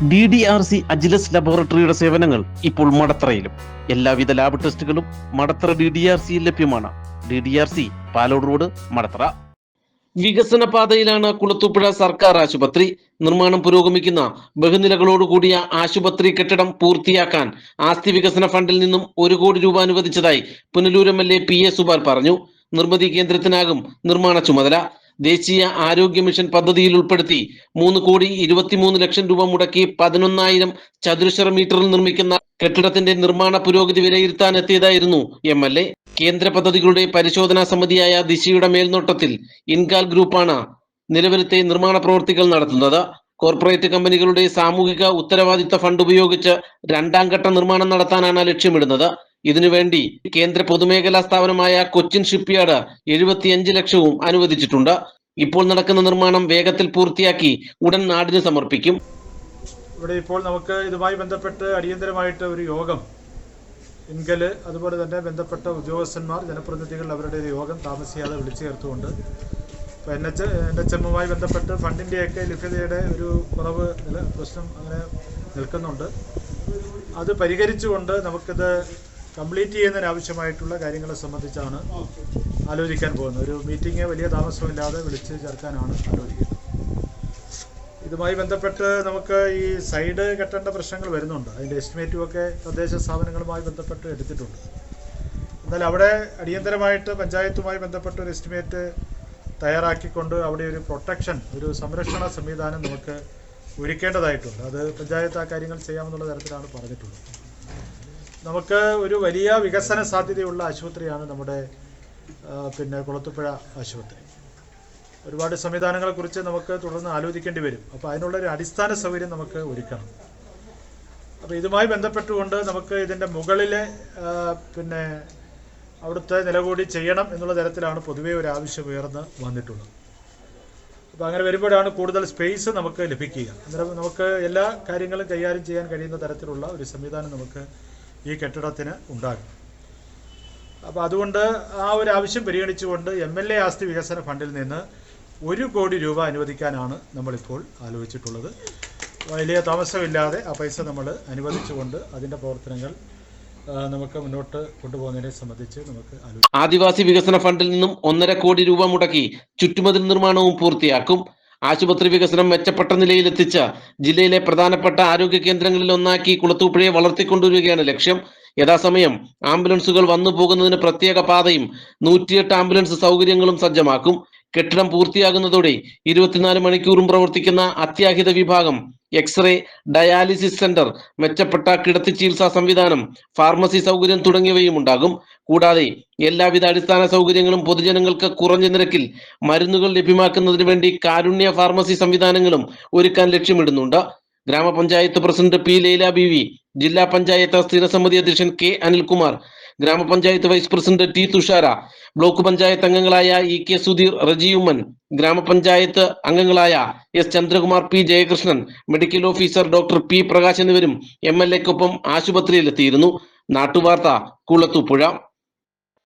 D D R C Agilus ലബോറട്ടറിയുടെ സേവനങ്ങൾ ഇപ്പോൾ മടത്തറയിലും. എല്ലാവിധ ലാബ് ടെസ്റ്റുകളും മടത്തറ ഡി ഡി ആർ സിയിൽ ലഭ്യമാണ്. D D R C Palode road Madathara. വികസന പാതയിലാണ് കുളത്തൂപ്പുഴ സർക്കാർ ആശുപത്രി. നിർമ്മാണം പുരോഗമിക്കുന്ന ബഹുനിലകളോടുകൂടിയ ആശുപത്രി കെട്ടിടം പൂർത്തിയാക്കാൻ ആസ്തി വികസന ഫണ്ടിൽ നിന്നും ഒരു കോടി രൂപ അനുവദിച്ചതായി Punalur M L A P A Subal പറഞ്ഞു. നിർമ്മിതി കേന്ദ്രത്തിനാകും നിർമ്മാണ ചുമതല. ദേശീയ ആരോഗ്യ മിഷൻ പദ്ധതിയിൽ ഉൾപ്പെടുത്തി മൂന്ന് കോടി ഇരുപത്തിമൂന്ന് ലക്ഷം രൂപ മുടക്കി പതിനൊന്നായിരം ചതുരശ്ര മീറ്ററിൽ നിർമ്മിക്കുന്ന കെട്ടിടത്തിന്റെ നിർമ്മാണ പുരോഗതി വിലയിരുത്താൻ എത്തിയതായിരുന്നു എം എൽ എ. കേന്ദ്ര പദ്ധതികളുടെ പരിശോധനാ സമിതിയായ ദിശയുടെ മേൽനോട്ടത്തിൽ ഇൻകാൽ ഗ്രൂപ്പാണ് നിലവിലത്തെ നിർമ്മാണ പ്രവൃത്തികൾ നടത്തുന്നത്. കോർപ്പറേറ്റ് കമ്പനികളുടെ സാമൂഹിക ഉത്തരവാദിത്ത ഫണ്ട് ഉപയോഗിച്ച് രണ്ടാം ഘട്ട നിർമ്മാണം നടത്താനാണ് ലക്ഷ്യമിടുന്നത്. ഇതിനുവേണ്ടി കേന്ദ്ര പൊതുമേഖലാ സ്ഥാപനമായ കൊച്ചിൻ ഷിപ്പ്യാർഡ് എഴുപത്തിയഞ്ച് ലക്ഷവും അനുവദിച്ചിട്ടുണ്ട്. ഇപ്പോൾ നടക്കുന്ന നിർമ്മാണം വേഗത്തിൽ പൂർത്തിയാക്കി ഉടൻ നാടിന് സമർപ്പിക്കും. ഇവിടെ ഇപ്പോൾ നമുക്ക് ഇതുമായി ബന്ധപ്പെട്ട് അടിയന്തരമായിട്ട് ഒരു യോഗം ഇൻകൽ അതുപോലെ തന്നെ ബന്ധപ്പെട്ട ഉദ്യോഗസ്ഥന്മാർ ജനപ്രതിനിധികൾ അവരുടെ ഒരു യോഗം താമസിയാതെ വിളിച്ചു ചേർത്തുകൊണ്ട് ഇപ്പോൾ എൻ എച്ച് എൻ എച്ച് എമ്മുമായി ബന്ധപ്പെട്ട് ഫണ്ടിന്റെയൊക്കെ ലഭ്യതയുടെ ഒരു കുറവ് പ്രശ്നം അങ്ങനെ നിൽക്കുന്നുണ്ട്. അത് പരിഹരിച്ചുകൊണ്ട് നമുക്കിത് കംപ്ലീറ്റ് ചെയ്യുന്നതിന് ആവശ്യമായിട്ടുള്ള കാര്യങ്ങളെ സംബന്ധിച്ചാണ് ആലോചിക്കാൻ പോകുന്നത്. ഒരു മീറ്റിംഗ് വലിയ താമസമില്ലാതെ വിളിച്ച് ചേർക്കാനാണ് ആലോചിക്കുന്നത്. ഇതുമായി ബന്ധപ്പെട്ട് നമുക്ക് ഈ സൈഡ് കെട്ടേണ്ട പ്രശ്നങ്ങൾ വരുന്നുണ്ട്. അതിന്റെ എസ്റ്റിമേറ്റും ഒക്കെ തദ്ദേശ സ്ഥാപനങ്ങളുമായി ബന്ധപ്പെട്ട് എടുത്തിട്ടുണ്ട്. എന്നാൽ അവിടെ അടിയന്തരമായിട്ട് പഞ്ചായത്തുമായി ബന്ധപ്പെട്ട ഒരു എസ്റ്റിമേറ്റ് തയ്യാറാക്കിക്കൊണ്ട് അവിടെ ഒരു പ്രൊട്ടക്ഷൻ ഒരു സംരക്ഷണ സംവിധാനം നമുക്ക് ഒരുക്കേണ്ടതായിട്ടുണ്ട്. അത് പഞ്ചായത്ത് ആ കാര്യങ്ങൾ ചെയ്യാമെന്നുള്ള തരത്തിലാണ് പറഞ്ഞിട്ടുള്ളത്. നമുക്ക് ഒരു വലിയ വികസന സാധ്യതയുള്ള ആശുപത്രിയാണ് നമ്മുടെ പിന്നെ കുളത്തുപുഴ ആശുപത്രി. ഒരുപാട് സംവിധാനങ്ങളെക്കുറിച്ച് നമുക്ക് തുടർന്ന് ആലോചിക്കേണ്ടി വരും. അപ്പോൾ അതിനുള്ള ഒരു അടിസ്ഥാന സൗകര്യം നമുക്ക് ഒരുക്കണം. അപ്പോൾ ഇതുമായി ബന്ധപ്പെട്ടുകൊണ്ട് നമുക്ക് ഇതിന്റെ മുകളിലെ പിന്നെ അവിടുത്തെ നിലകൂടി ചെയ്യണം എന്നുള്ള തരത്തിലാണ് പൊതുവേ ഒരു ആവശ്യം ഉയർന്ന് വന്നിട്ടുള്ളത്. അപ്പോൾ അങ്ങനെ വരുമ്പോഴാണ് കൂടുതൽ സ്പേസ് നമുക്ക് ലഭിക്കുക. അന്നേരം നമുക്ക് എല്ലാ കാര്യങ്ങളും കൈകാര്യം ചെയ്യാൻ കഴിയുന്ന തരത്തിലുള്ള ഒരു സംവിധാനം നമുക്ക് ഈ കെട്ടിടത്തിന് ഉണ്ടാകും. അപ്പോൾ അതുകൊണ്ട് ആ ഒരു ആവശ്യം പരിഗണിച്ചുകൊണ്ട് എം എൽ എ ആസ്തി വികസന ഫണ്ടിൽ നിന്ന് ഒരു കോടി രൂപ അനുവദിക്കാനാണ് നമ്മളിപ്പോൾ ആലോചിച്ചിട്ടുള്ളത്. വലിയ താമസമില്ലാതെ ആ പൈസ നമ്മൾ അനുവദിച്ചുകൊണ്ട് അതിന്റെ പ്രവർത്തനങ്ങൾ നമുക്ക് മുന്നോട്ട് കൊണ്ടുപോകുന്നതിനെ സംബന്ധിച്ച് നമുക്ക് ആദിവാസി വികസന ഫണ്ടിൽ നിന്നും ഒന്നര കോടി രൂപ മുടക്കി ചുറ്റുമതിൽ നിർമ്മാണവും പൂർത്തിയാക്കും. ആശുപത്രി വികസനം മെച്ചപ്പെട്ട നിലയിലെത്തിച്ച ജില്ലയിലെ പ്രധാനപ്പെട്ട ആരോഗ്യ കേന്ദ്രങ്ങളിൽ ഒന്നാക്കി കുളത്തൂപ്പുഴയെ വളർത്തിക്കൊണ്ടുവരികയാണ് ലക്ഷ്യം. യഥാസമയം ആംബുലൻസുകൾ വന്നു പോകുന്നതിന് പ്രത്യേക പാതയും നൂറ്റിയെട്ട് ആംബുലൻസ് സൗകര്യങ്ങളും സജ്ജമാക്കും. കെട്ടിടം പൂർത്തിയാകുന്നതോടെ ഇരുപത്തിനാല് മണിക്കൂറും പ്രവർത്തിക്കുന്ന അത്യാഹിത വിഭാഗം എക്സ്റേ ഡയാലിസിസ് സെന്റർ മെച്ചപ്പെട്ട കിടത്തി ചികിത്സാ സംവിധാനം ഫാർമസി സൗകര്യം തുടങ്ങിയവയും ഉണ്ടാകും. കൂടാതെ എല്ലാവിധ അടിസ്ഥാന സൗകര്യങ്ങളും പൊതുജനങ്ങൾക്ക് കുറഞ്ഞ നിരക്കിൽ മരുന്നുകൾ ലഭ്യമാക്കുന്നതിന് വേണ്ടി കാരുണ്യ ഫാർമസി സംവിധാനങ്ങളും ഒരുക്കാൻ ലക്ഷ്യമിടുന്നുണ്ട്. Gramapanchayat president P Laila B V ജില്ലാ പഞ്ചായത്ത് സ്ഥിരസമിതി അധ്യക്ഷൻ K Anilkumar gramapanchayat vice president T Thushara block panchayat അംഗങ്ങളായ ഇ കെ സുധീർ റജിയുമ്മൻ ഗ്രാമപഞ്ചായത്ത് അംഗങ്ങളായ S Chandrakumar P Jayakrishnan medical officer doctor P Prakash എന്നിവരും എം എൽ എക്കൊപ്പം ആശുപത്രിയിലെത്തിയിരുന്നു. നാട്ടുവാർത്ത കുളത്തുപുഴ